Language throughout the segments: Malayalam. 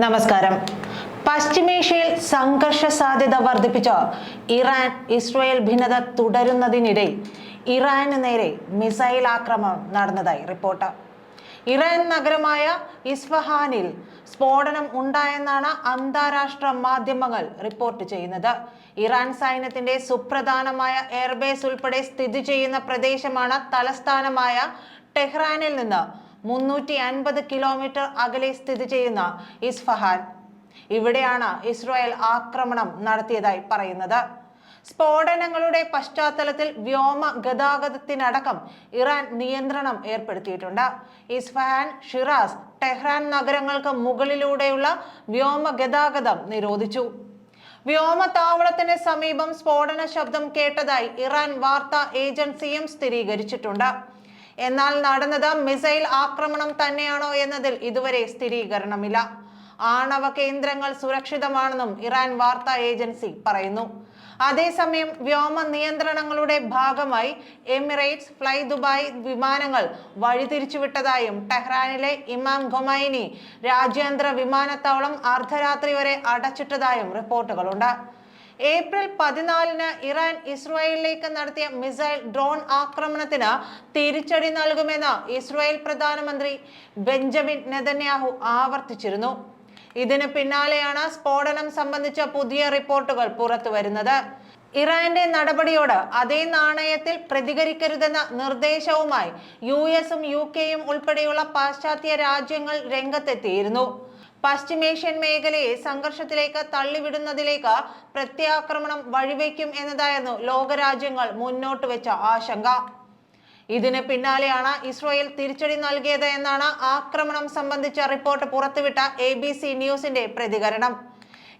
നമസ്കാരം. പശ്ചിമേഷ്യയിൽ സംഘർഷ സാധ്യത വർദ്ധിപ്പിച്ച ഇറാൻ ഇസ്രയേൽ ഭിന്നത തുടരുന്നതിനിടെ ഇറാന് നേരെ മിസൈൽ ആക്രമണം നടന്നതായി റിപ്പോർട്ട്. ഇറാൻ നഗരമായ ഇസ്ഫഹാനിൽ സ്ഫോടനം ഉണ്ടായെന്നാണ് അന്താരാഷ്ട്ര മാധ്യമങ്ങൾ റിപ്പോർട്ട് ചെയ്യുന്നത്. ഇറാൻ സൈന്യത്തിന്റെ സുപ്രധാനമായ എയർബേസ് ഉൾപ്പെടെ സ്ഥിതി ചെയ്യുന്ന പ്രദേശമാണ് തലസ്ഥാനമായ ടെഹ്റാനിൽ നിന്ന് മുന്നൂറ്റി അൻപത് കിലോമീറ്റർ അകലെ സ്ഥിതി ചെയ്യുന്ന ഇസ്ഫഹാൻ. ഇവിടെയാണ് ഇസ്രായേൽ ആക്രമണം നടത്തിയതായി പറയുന്നത്. സ്ഫോടനങ്ങളുടെ പശ്ചാത്തലത്തിൽ വ്യോമ ഗതാഗതത്തിനടക്കം ഇറാൻ നിയന്ത്രണം ഏർപ്പെടുത്തിയിട്ടുണ്ട്. ഇസ്ഫഹാൻ ഷിറാസ് ടെഹ്റാൻ നഗരങ്ങൾക്ക് മുകളിലൂടെയുള്ള വ്യോമ ഗതാഗതം നിരോധിച്ചു. വ്യോമതാവളത്തിന് സമീപം സ്ഫോടന ശബ്ദം കേട്ടതായി ഇറാൻ വാർത്താ ഏജൻസിയും സ്ഥിരീകരിച്ചിട്ടുണ്ട്. എന്നാൽ നടന്നത് മിസൈൽ ആക്രമണം തന്നെയാണോ എന്നതിൽ ഇതുവരെ സ്ഥിരീകരണമില്ല. ആണവ കേന്ദ്രങ്ങൾ സുരക്ഷിതമാണെന്നും ഇറാൻ വാർത്താ ഏജൻസി പറയുന്നു. അതേസമയം വ്യോമ നിയന്ത്രണങ്ങളുടെ ഭാഗമായി എമിറേറ്റ്സ് ഫ്ലൈ ദുബായ് വിമാനങ്ങൾ വഴിതിരിച്ചുവിട്ടതായും ടെഹ്റാനിലെ ഇമാം ഖൊമൈനി രാജ്യാന്തര വിമാനത്താവളം അർദ്ധരാത്രി വരെ അടച്ചിട്ടതായും റിപ്പോർട്ടുകളുണ്ട്. ഏപ്രിൽ പതിനാലിന് ഇറാൻ ഇസ്രായേലിലേക്ക് നടത്തിയ മിസൈൽ ഡ്രോൺ ആക്രമണത്തിന് തിരിച്ചടി നൽകുമെന്ന് ഇസ്രായേൽ പ്രധാനമന്ത്രി ബെഞ്ചമിൻ നെതന്യാഹു ആവർത്തിച്ചിരുന്നു. ഇതിന് പിന്നാലെയാണ് സ്ഫോടനം സംബന്ധിച്ച പുതിയ റിപ്പോർട്ടുകൾ പുറത്തുവരുന്നത്. ഇറാന്റെ നടപടിയോട് അതേ നാണയത്തിൽ പ്രതികരിക്കരുതെന്ന നിർദ്ദേശവുമായി യു എസും യു കെയും ഉൾപ്പെടെയുള്ള പാശ്ചാത്യ രാജ്യങ്ങൾ രംഗത്തെത്തിയിരുന്നു. പശ്ചിമേഷ്യൻ മേഖലയെ സംഘർഷത്തിലേക്ക് തള്ളിവിടുന്നതിലേക്ക് പ്രത്യാക്രമണം വഴിവെക്കും എന്നതായിരുന്നു ലോകരാജ്യങ്ങൾ മുന്നോട്ട് വെച്ച ആശങ്ക. ഇതിന് പിന്നാലെയാണ് ഇസ്രായേൽ തിരിച്ചടി നൽകിയത് എന്നാണ് ആക്രമണം സംബന്ധിച്ച റിപ്പോർട്ട് പുറത്തുവിട്ട എ ബി സി ന്യൂസിന്റെ പ്രതികരണം.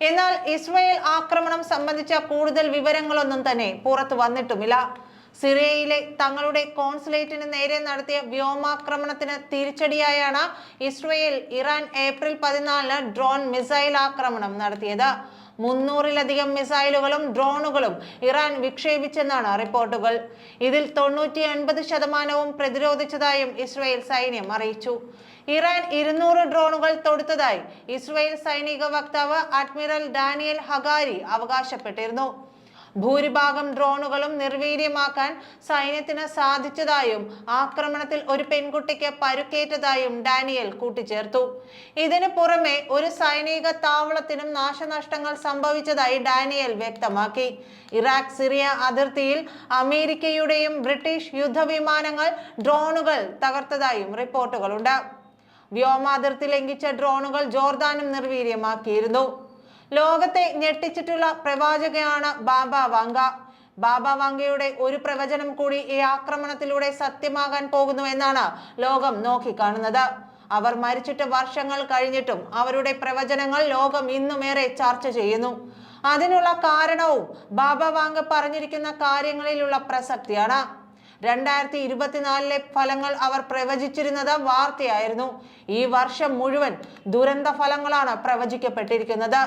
എന്നാൽ ഇസ്രായേൽ ആക്രമണം സംബന്ധിച്ച കൂടുതൽ വിവരങ്ങളൊന്നും തന്നെ പുറത്തു വന്നിട്ടുമില്ല. സിറിയയിലെ തങ്ങളുടെ കോൺസുലേറ്റിന് നേരെ നടത്തിയ വ്യോമാക്രമണത്തിന് തിരിച്ചടിയായാണ് ഇസ്രയേൽ ഇറാൻ ഏപ്രിൽ പതിനാലിന് ഡ്രോൺ മിസൈൽ ആക്രമണം നടത്തിയത്. മുന്നൂറിലധികം മിസൈലുകളും ഡ്രോണുകളും ഇറാൻ വിക്ഷേപിച്ചെന്നാണ് റിപ്പോർട്ടുകൾ. ഇതിൽ തൊണ്ണൂറ്റി അൻപത് ശതമാനവും പ്രതിരോധിച്ചതായും ഇസ്രയേൽ സൈന്യം അറിയിച്ചു. ഇറാൻ ഇരുന്നൂറ് ഡ്രോണുകൾ തൊടുത്തതായി ഇസ്രയേൽ സൈനിക വക്താവ് അഡ്മിറൽ ഡാനിയൽ ഹഗാരി അവകാശപ്പെട്ടിരുന്നു. ഭൂരിഭാഗം ഡ്രോണുകളും നിർവീര്യമാക്കാൻ സൈന്യത്തിന് സാധിച്ചതായും ആക്രമണത്തിൽ ഒരു പെൺകുട്ടിക്ക് പരുക്കേറ്റതായും ഡാനിയൽ കൂട്ടിച്ചേർത്തു. ഇതിനു പുറമെ ഒരു സൈനിക താവളത്തിനും നാശനഷ്ടങ്ങൾ സംഭവിച്ചതായി ഡാനിയൽ വ്യക്തമാക്കി. ഇറാഖ് സിറിയ അതിർത്തിയിൽ അമേരിക്കയുടെയും ബ്രിട്ടീഷ് യുദ്ധവിമാനങ്ങൾ ഡ്രോണുകൾ തകർത്തതായും റിപ്പോർട്ടുകളുണ്ട്. വ്യോമാതിർത്തി ലംഘിച്ച ഡ്രോണുകൾ ജോർദാനും നിർവീര്യമാക്കിയിരുന്നു. ലോകത്തെ ഞെട്ടിച്ചിട്ടുള്ള പ്രവാചകയാണ് ബാബ വാങ്ക. ബാബ വാങ്കയുടെ ഒരു പ്രവചനം കൂടി ഈ ആക്രമണത്തിലൂടെ സത്യമാകാൻ പോകുന്നു എന്നാണ് ലോകം നോക്കിക്കാണുന്നത്. അവർ മരിച്ചിട്ട് വർഷങ്ങൾ കഴിഞ്ഞിട്ടും അവരുടെ പ്രവചനങ്ങൾ ലോകം ഇന്നുമേറെ ചർച്ച ചെയ്യുന്നു. അതിനുള്ള കാരണവും ബാബ വാങ്ക പറഞ്ഞിരിക്കുന്ന കാര്യങ്ങളിലുള്ള പ്രസക്തിയാണ്. രണ്ടായിരത്തി ഇരുപത്തിനാലിലെ ഫലങ്ങൾ അവർ പ്രവചിച്ചിരുന്നത് വാർത്തയായിരുന്നു. ഈ വർഷം മുഴുവൻ ദുരന്ത ഫലങ്ങളാണ് പ്രവചിക്കപ്പെട്ടിരിക്കുന്നത്.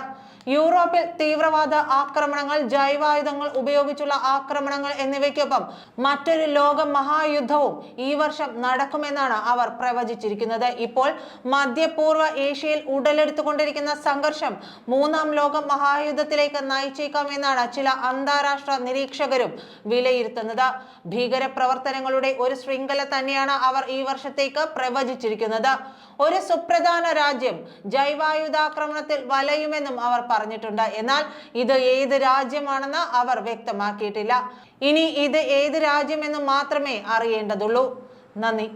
യൂറോപ്പിൽ തീവ്രവാദ ആക്രമണങ്ങൾ ജൈവായുധങ്ങൾ ഉപയോഗിച്ചുള്ള ആക്രമണങ്ങൾ എന്നിവയ്ക്കൊപ്പം മറ്റൊരു ലോക മഹായുദ്ധവും ഈ വർഷം നടക്കുമെന്നാണ് അവർ പ്രവചിച്ചിരിക്കുന്നത്. ഇപ്പോൾ മധ്യപൂർവ ഏഷ്യയിൽ ഉടലെടുത്തുകൊണ്ടിരിക്കുന്ന സംഘർഷം മൂന്നാം ലോക മഹായുദ്ധത്തിലേക്ക് നയിച്ചേക്കാം എന്നാണ് ചില അന്താരാഷ്ട്ര നിരീക്ഷകരും വിലയിരുത്തുന്നത്. ഭീകര പ്രവർത്തനങ്ങളുടെ ഒരു ശൃംഖല തന്നെയാണ് അവർ ഈ വർഷത്തേക്ക് പ്രവചിച്ചിരിക്കുന്നത്. ഒരു സുപ്രധാന രാജ്യം ജൈവായുധാക്രമണത്തിൽ വലയുമെന്നും അവർ പറഞ്ഞിട്ടുണ്ട്. എന്നാൽ ഇത് ഏത് രാജ്യമാണെന്ന് അവർ വ്യക്തമാക്കിയിട്ടില്ല. ഇനി ഇത് ഏത് രാജ്യമെന്ന് മാത്രമേ അറിയേണ്ടതുള്ളൂ. നന്ദി.